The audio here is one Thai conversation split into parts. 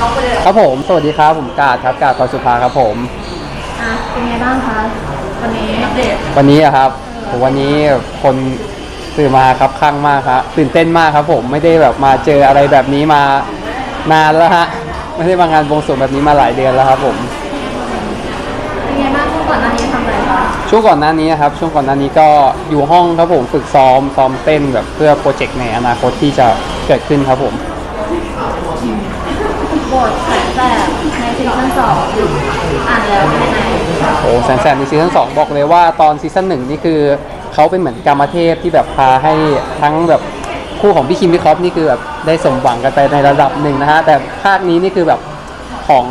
น้องไปเลยครับผม สวัสดีครับ ผมกาดครับ กาดพรสุภาครับผม อะเป็นไงบ้างคะวันนี้อัปเดตวันนี้อะครับผมวันนี้คนตื่นมาครับข้างมากครับตื่นเต้นมากครับ ผมไม่ได้แบบมาเจออะไรแบบนี้มานานแล้วฮะไม่ได้มางานบวงสรวงแบบนี้มาหลายเดือนแล้วครับผม เป็นไงบ้างช่วงก่อนหน้านี้ทำอะไรคะช่วงก่อนหน้านี้นะครับช่วงก่อนหน้านี้ก็อยู่ห้องครับผมฝึกซ้อมซ้อมเต้นแบบเพื่อโปรเจกต์ในอนาคตที่จะเกิดขึ้นครับผม บทแสนแสบในซีซั่นสองอ่านแล้วเป็นยังไงโอ้แสนแสบในซีซั่นสองบอกเลยว่าตอนซีซั่นหนึ่งนี่คือเขาเป็นเหมือนกรรมเทพที่แบบพาให้ทั้งแบบคู่ของพี่คิมพี่คอปนี่คือแบบได้สมหวังกันไปในระดับหนึ่งนะฮะแต่ภาคนี้นี่คือแบบของ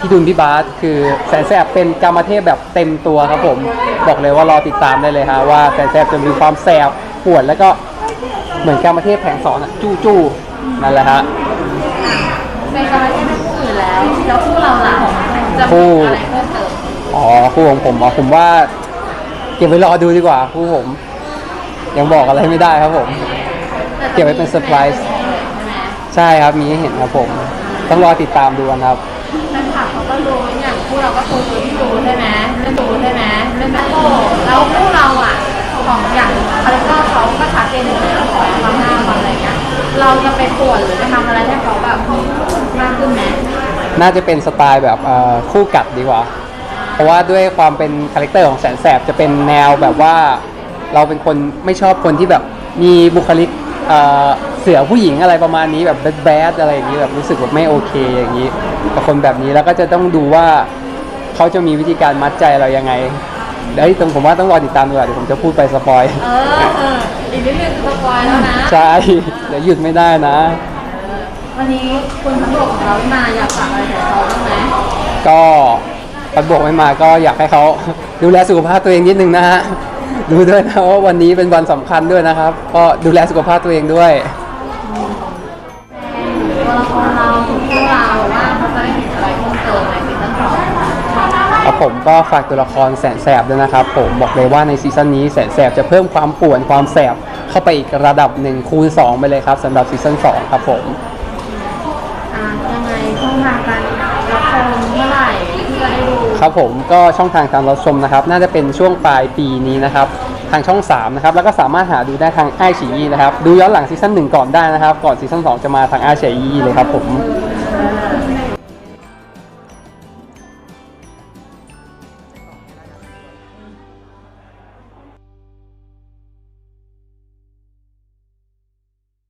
พี่ดุลพี่บาสคือแสนแสบเป็นกรรมเทพแบบเต็มตัวครับผม บอกเลยว่ารอติดตามได้เลยฮะว่าแสนแสบจะมีความแสบปวดแล้วก็เหมือนกรรมเทพแผงสอนอะจู้จู้นั่นแหละฮะ เป็นกำลังใจให้ผู้อื่นแล้วแล้วคู่เราล่ะจะคู่มีอะไรเพิ่มเติมอ๋อคู่ของผมอ๋อผมว่าเก็บไว้รอดูดีกว่าคู่ผม ยังบอกอะไรไม่ได้ครับผม เก็บไว้เป็นเซอร์ไพรส์ใช่ไหมใช่ครับมีให้เห็นครับผม ต้องรอติดตามดูกันครับแฟนคลับเขาก็รู้อย่างคู่เราก็คือที่รู้ใช่ไหมเล่นรู้ใช่ไหมเล่นแม่โตแล้วคู่เราอะของอย่างคาแรคเตอร์เขาก็ชัดเจนอยู่แล้วของความหน้าความอะไรเงี้ยเราจะไปป่วนหรือจะทำอะไรให้เขาแบบมากขึ้นไหม น่าจะเป็นสไตล์แบบเอ่อคู่กัดดีกว่า เพราะว่าด้วยความเป็นคาแรคเตอร์ของแสนแสบจะเป็นแนวแบบว่า เราเป็นคนไม่ชอบคนที่แบบมีบุคลิกเอ่อเสือผู้หญิงอะไรประมาณนี้แบบแบดๆอะไรอย่างนี้แบบรู้สึกแบบไม่โอเคอย่างนี้กับคนแบบนี้แล้วก็จะต้องดูว่าเขาจะมีวิธีการมัดใจเรายังไงเดี๋ยวตรงผมว่าต้องรอติดตามดูอะเดี๋ยวผมจะพูดไปสปอยเออเอออีกนิดนึงสปอยแล้วนะใช่เดี๋ยวหยุดไม่ได้นะ วันนี้คุณพันโดของเรามาอยากฝาก ก็ปัดบอกไม่มาก็อยากให้เขาดูแลสุขภาพตัวเองนิดนึงนะฮะดูด้วยนะว่าวันนี้เป็นวันสำคัญด้วยนะครับ ก็ดูแลสุขภาพตัวเองด้วยตัวละครเราถึงคู่เราว่าเขาจะได้เห็นอะไรเพิ่มเติมในซีซั่นสองครับผมก็ฝากตัวละครแสนแสบด้วยนะครับ ผมบอกเลยว่าในซีซั่นนี้แสนแสบจะเพิ่มความป่วนความแสบเข้าไปอีกระดับหนึ่งคูณ 2 ไปเลยครับสำหรับซีซั่น2ครับผมอ่ายังไงช่องทางการ รับชมเมื่อไหร่ที่จะได้ดูครับผมก็ช่องทางการรับชมนะครับ น่าจะเป็นช่วงปลายปีนี้นะครับ ทางช่อง 3 นะครับ แล้วก็สามารถหาดูได้ทางไอฉีอีนะครับ ดูย้อนหลังซีซั่น1ก่อนได้นะครับ ก่อนซีซั่น2จะมาทางไอฉีอีเลยครับผม